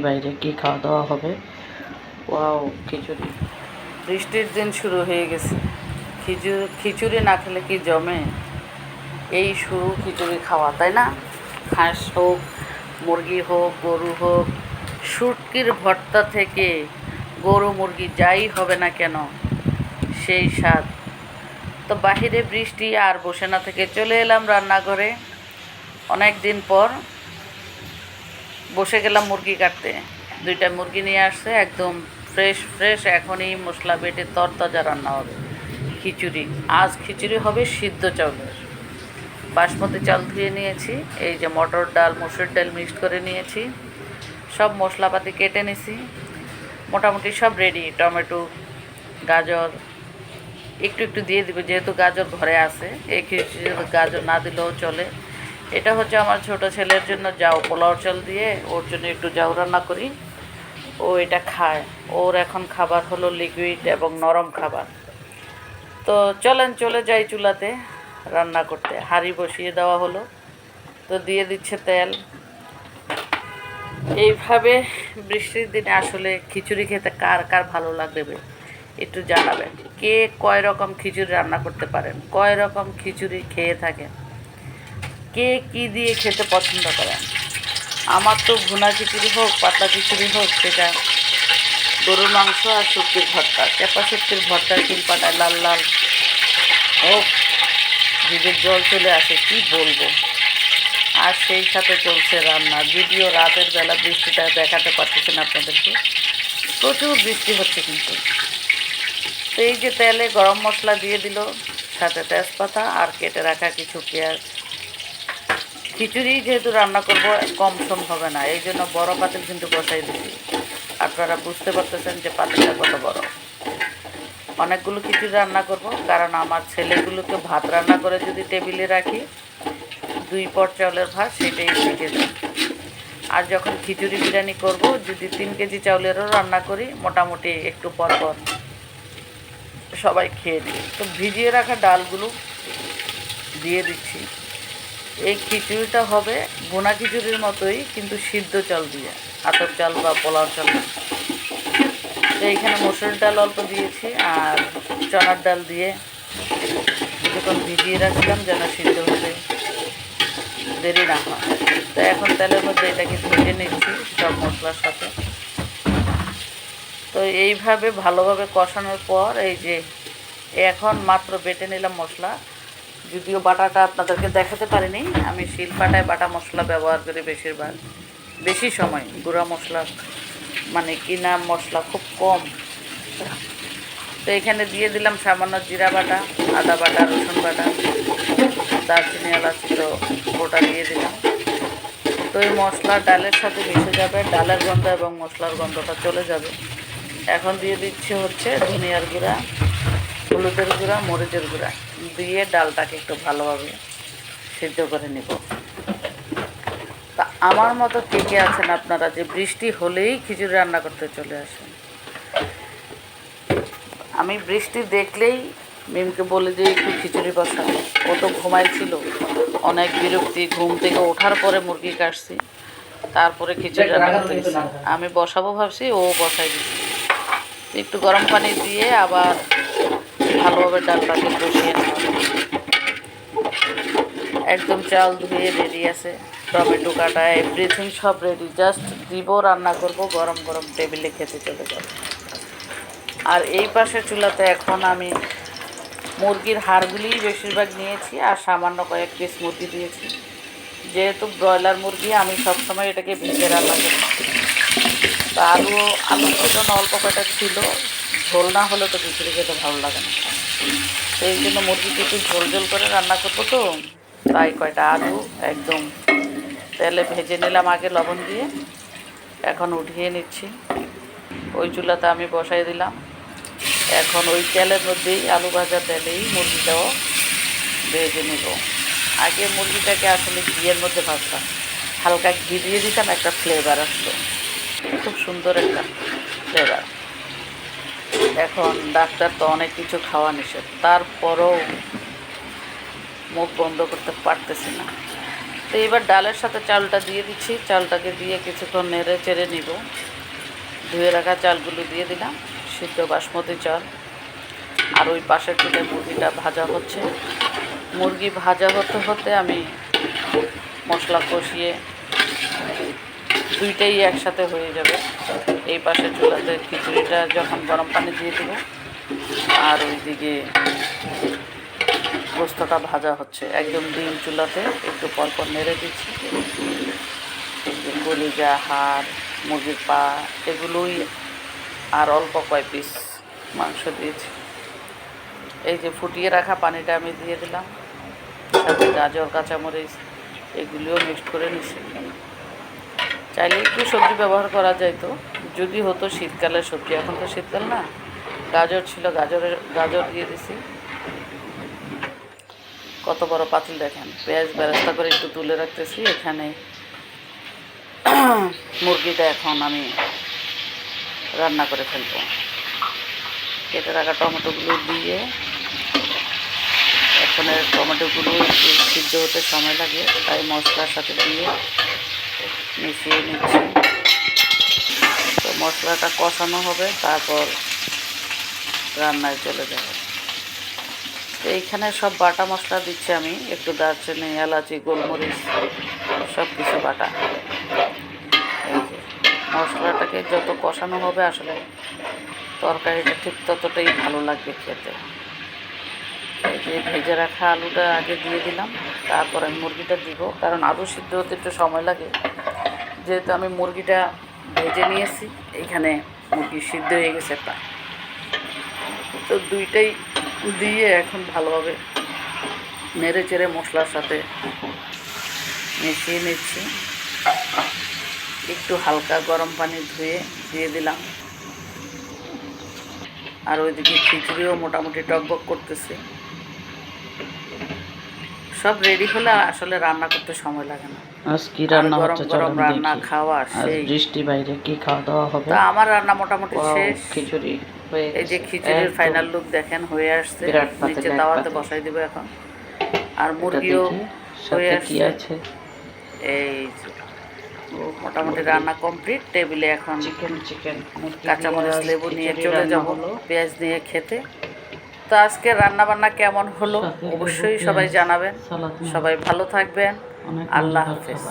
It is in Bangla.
বাইরে কি খাওয়া দাওয়া হবে? ওয়াও, খিচুড়ি। বৃষ্টির দিন শুরু হয়ে গেছে। খিচুড়ি খিচুড়ি না খেলে কি জমে? এই শুরু খিচুড়ি খাওয়া, তাই না? হাঁস হোক, মুরগি হোক, গরু হোক, শুটকির ভর্তা থেকে গরু মুরগি যাই হবে না কেন? সেই স্বাদ। তো বাহিরে বৃষ্টি আর বসে না থেকে চলে এলাম রান্নাঘরে। অনেক দিন পর বসে গেলাম মুরগি কাটতে। দুইটা মুরগি নিয়ে আসছে, একদম ফ্রেশ ফ্রেশ এখনই মশলা বেটে তরতাজা রান্না হবে। খিচুড়ি। আজ খিচুড়ি হবে সিদ্ধ চাউলের। বাসমতি চাল ধুয়ে নিয়েছি, এই যে মটর ডাল, মসুর ডাল মিক্সড করে নিয়েছি। সব মশলাপাতি কেটে নিছি। মোটামুটি সব রেডি টমেটো, গাজর, একটু একটু দিয়ে দিব, যেহেতু গাজর ঘরে আছে, এই খিচুড়ি গাজর না দিলেও চলে। এটা হচ্ছে আমার ছোট ছেলের জন্য যাও পোলাও চাল দিয়ে ওর জন্য একটু যাও রান্না করি। ও এটা খায়। ওর এখন খাবার হলো লিকুইড এবং নরম খাবার। তো চলেন, চলে যাই চুলাতে রান্না করতে। হাঁড়ি বসিয়ে দেওয়া হলো। তো দিয়ে দিচ্ছে তেল। এইভাবে বৃষ্টির দিনে আসলে খিচুড়ি খেতে কার কার ভালো লাগবে একটু জানাবেন। কে কয় রকম খিচুড়ি রান্না করতে পারেন? কয় রকম খিচুড়ি খেয়ে থাকেন? কে কি দিয়ে খেতে পছন্দ করেন আমার তো ভুনা খিচুড়ি হোক, পাতলা খিচুড়ি হোক, সেটা গরুর মাংস আর শুক্তির ভর্তা চেপা শুক্তির ভর্তা, তিল পাটায় লাল লাল হোক জিভের জল চলে আসে, কি বলব? আর সেই সাথে চলছে রান্না, যদিও রাতের বেলা বৃষ্টিটা দেখাতে পারতেছেন আপনাদেরকে, প্রচুর বৃষ্টি হচ্ছে কিন্তু। তো এই যে তেলে গরম মশলা দিয়ে দিল, সাথে তেজপাতা আর কেটে রাখা কিছু পেঁয়াজ খিচুড়ি যেহেতু রান্না করব, কম সম হবে না। এই জন্য বড় পাতিল কিন্তু বসাই দিচ্ছি আপনারা বুঝতে পারতেছেন যে পাতিলটা কত বড়। অনেকগুলো খিচুড়ি রান্না করব, কারণ আমার ছেলেগুলোকে ভাত রান্না করে যদি টেবিলে রাখি, দুই পট চাউলের ভাত, সেটাই শিখে যায় আর যখন খিচুড়ি বিরিয়ানি করব, যদি তিন কেজি চাউলেরও রান্না করি, মোটামুটি একটু পর পর সবাই খেয়ে দিই তো ভিজিয়ে রাখা ডালগুলো দিয়ে দিচ্ছি। এই খিচুড়িটা হবে বোনা খিচুড়ির মতোই, কিন্তু সিদ্ধ চাল দিয়ে, আতপ চাল বা পোলাও চাল। তো এইখানে মসুর ডাল অল্প দিয়েছি আর চনার ডাল দিয়ে কিছুক্ষণ ভিজিয়ে রাখলাম যেন সিদ্ধ হতে দেরি না হয়। তো এখন তেলের মধ্যে এটাকে ভেজে নিচ্ছি সব মশলার সাথে। তো এইভাবে ভালোভাবে কষানোর পর এই যে এখন মাত্র বেটে নিলাম মশলা যদিও বাটাটা আপনাদেরকে দেখাতে পারিনি, আমি শিল পাটায় বাটা মশলা ব্যবহার করি বেশিরভাগ। বেশি সময়, গুঁড়া মশলা মানে কিনা মশলা খুব কম। তো এখানে দিয়ে দিলাম সামান্য জিরা বাটা, আদা বাটা, রসুন বাটা, দারচিনি, এলাচ, তো ওটা দিয়ে দিলাম। তো এই মশলা ডালের সাথে মিশে যাবে, ডালের গন্ধ এবং মশলার গন্ধটা চলে যাবে। এখন দিয়ে দিচ্ছি হচ্ছে ধনিয়ার গুঁড়া, হলুদের গুঁড়া, মরিচের গুঁড়া। দিয়ে ডালটাকে একটু ভালোভাবে সিদ্ধ করে নিব। তা আমার মতো কে কে আছেন আপনারা যে বৃষ্টি হলেই খিচুড়ি রান্না করতে চলে আসেন? আমি বৃষ্টি দেখলেই মিমকে বলে যে একটু খিচুড়ি বসা ও তো ঘুমাইছিল। অনেক বিরক্তি ঘুম থেকে ওঠার পরে মুরগি কাটছি। তারপরে খিচুড়ি রান্না করতে আমি বসাবো ভাবছি ও বসাই দিচ্ছি। একটু গরম পানি দিয়ে আবার ভালোভাবে ডালটাকে কষিয়ে নেওয়া। একদম চাল ধুয়ে রেডি আছে। টমেটো কাটা এভরিথিং সব রেডি জাস্ট দিব, রান্না করব, গরম গরম টেবিলে খেতে চলে যাবে। আর এই পাশে চুলাতে এখন আমি মুরগির হাড়গুলিই বেশিরভাগ নিয়েছি আর সামান্য কয়েক পিস মুরগি দিয়েছি। যেহেতু ব্রয়লার মুরগি, আমি সবসময় এটাকে ভিজে রান্না করি। তো আলু আলু অল্প কয়টা ছিল। ঝোল না হলে তো খিচুড়ি খেতে ভালো লাগে না। এই জন্য মুরগিকে একটু ঝোল ঝোল করে রান্না করব তো। তাই কয়টা আলু একদম তেলে ভেজে নিলাম আগে লবণ দিয়ে। এখন উঠিয়ে নিচ্ছি। ওই চুলাতে আমি বসাই দিলাম। এখন ওই তেলের মধ্যেই আলু ভাজা তেলেই মুরগিটাও ভেজে নেব। আগে মুরগিটাকে আসলে ঘিয়ের মধ্যে ভাজতাম। হালকা ঘি দিয়ে দিতাম, একটা ফ্লেভার আসতো খুব সুন্দর একটা ফ্লেভার এখন ডাক্তার তো অনেক কিছু খাওয়া নিষেধ। তারপরও মুখ বন্ধ করতে পারতেছি না। তো এবার ডালের সাথে চালটা দিয়ে দিচ্ছি। চালটাকে দিয়ে কিছুক্ষণ নেড়ে চেড়ে নিব। ধুয়ে রাখা চালগুলো দিয়ে দিলাম। সিদ্ধ বাসমতি চাল। আর ওই পাশের চুলে মুরগিটা ভাজা হচ্ছে। মুরগি ভাজা হতে হতে আমি মশলা কষিয়ে দুইটাই একসাথে হয়ে যাবে। এই পাশের চুলাতে খিচুড়িটা যখন গরম পানি দিয়ে দেব, আর ওইদিকে গোস্তটা ভাজা হচ্ছে। একদম ডিম চুলাতে একটু পরপর নেড়ে দিচ্ছি। কলিজা, হাড়, মুরগির পা, এগুলোই আর অল্প কয় পিস মাংস দিয়েছি। এই যে ফুটিয়ে রাখা পানিটা আমি দিয়ে দিলাম। সাথে গাজর, কাঁচামরিচ, এগুলিও মিক্সড করে নিছি চাইলে একটু সবজি ব্যবহার করা যাইতো যদি হতো শীতকালের সবজি, এখন তো শীতকাল না। গাজর ছিল, গাজরের, গাজর দিয়ে দিছি। কত বড় পাতিল দেখেন। পেঁয়াজ বেরেস্তা করে একটু তুলে রাখতেছি। এখানে মুরগিটা এখন আমি রান্না করে ফেলব। কেটে রাখা টমেটোগুলো দিয়ে এখন টমেটোগুলো একটু সিদ্ধ হতে সময় লাগে। তাই মশলার সাথে দিয়ে মিশিয়ে নিচ্ছি। তো মশলাটা কষানো হবে, তারপর রান্নায় চলে যাবে। তো এইখানে সব বাটা মশলা দিচ্ছি আমি, একটু দারচিনি, এলাচি, গোলমরিচ সব কিছু বাটা। এই যে, মশলাটাকে যত কষানো হবে আসলে তরকারিটা ঠিক ততটাই ভালো লাগবে খেতে। যে ভেজে রাখা আলুটা আগে দিয়ে দিলাম। তারপর আমি মুরগিটা দিব, কারণ আলু সিদ্ধ হতে একটু সময় লাগে। যেহেতু আমি মুরগিটা ভেজে নিয়েছি এইখানে মুরগি সিদ্ধ হয়ে গেছে প্রায়। তো দুইটাই দিয়ে এখন ভালোভাবে নেড়ে চেড়ে মশলার সাথে মিশিয়ে নিচ্ছি। একটু হালকা গরম পানি ধুয়ে দিয়ে দিলাম। আর ওইদিকে খিচুড়িও মোটামুটি টকবক করতেছে। সব রেডি হলে আসলে রান্না করতে সময় লাগে না। আজ কি রান্না হচ্ছে গরম রান্না খাওয়া সেই। বৃষ্টি বাইরে কি খাওয়া দাওয়া হবে? তা আমার রান্না মোটামুটি শেষ। খিচুড়ি এই যে খিচুড়ির ফাইনাল লুক দেখেন হয়ে আসছে। নিচে পাতিল। বসাই দিব এখন। আর মুরগিও হয়ে কি আছে? এই মোটামুটি রান্না কমপ্লিট টেবিলে এখন চিকেন চিকেন কাঁচামরিচ লেবু নিয়ে চলে যাব। পেঁয়াজ নিয়ে খেতে। তো আজকে রান্না বান্না কেমন হলো? অবশ্যই সবাই জানাবেন। সবাই ভালো থাকবেন। আল্লাহ হাফেজ।